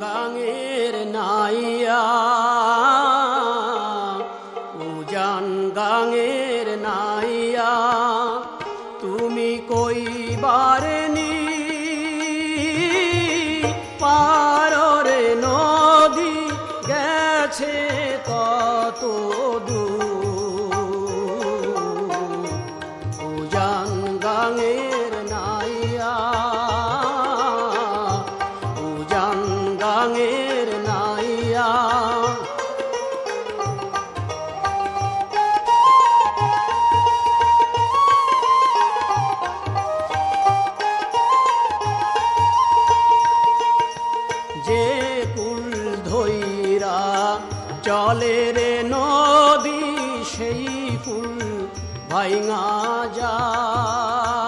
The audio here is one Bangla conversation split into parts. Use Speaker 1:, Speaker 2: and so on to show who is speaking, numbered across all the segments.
Speaker 1: গাঙের নাইয়া। উজান গাঙের নাইয়া। তুমি কইবারে নি পাররে নদী গেছে কত দূর? গাঙের নাইয়া। যে কুল ধৈরা চলে রে নদী সেই কুল ভাইঙা যায়।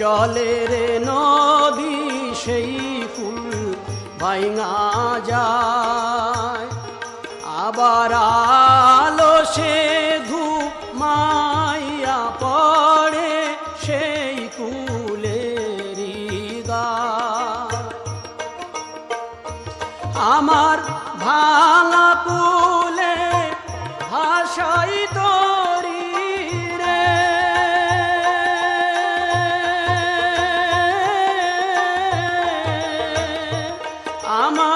Speaker 1: চলে রে নদী, সেই কুল ভাইঙা যায়। আবার আলো সে ঘুমাইয়া পড়ে সেই কুলেরি আমার ভাঙা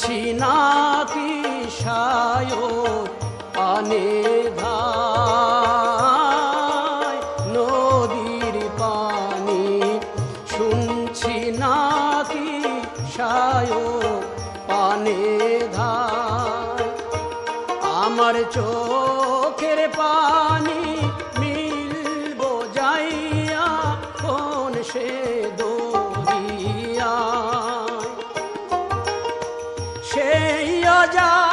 Speaker 1: শুনছি নাকি সায়র পানে ধায় নদীর পানি শুনছি নাকি সায়র পানে ধায় আমার চোখের পানি মিলব যাইয়া কোন সে সেই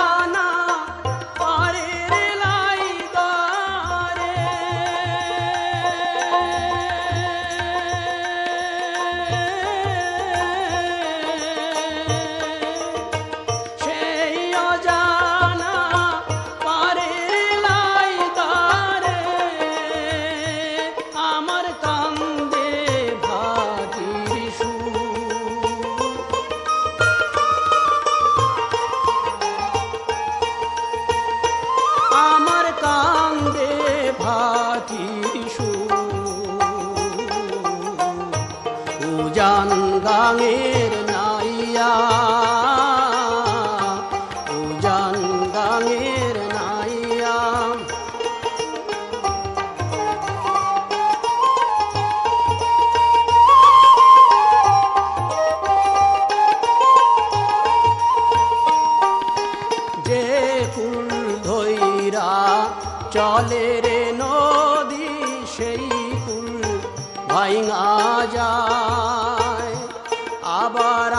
Speaker 1: উজান গাঙের নাইয়া। উজান গাঙের নাইয়া। যে কুল ধৈরা চলে রে নদী সেই কুল ভাইঙা যায় আবার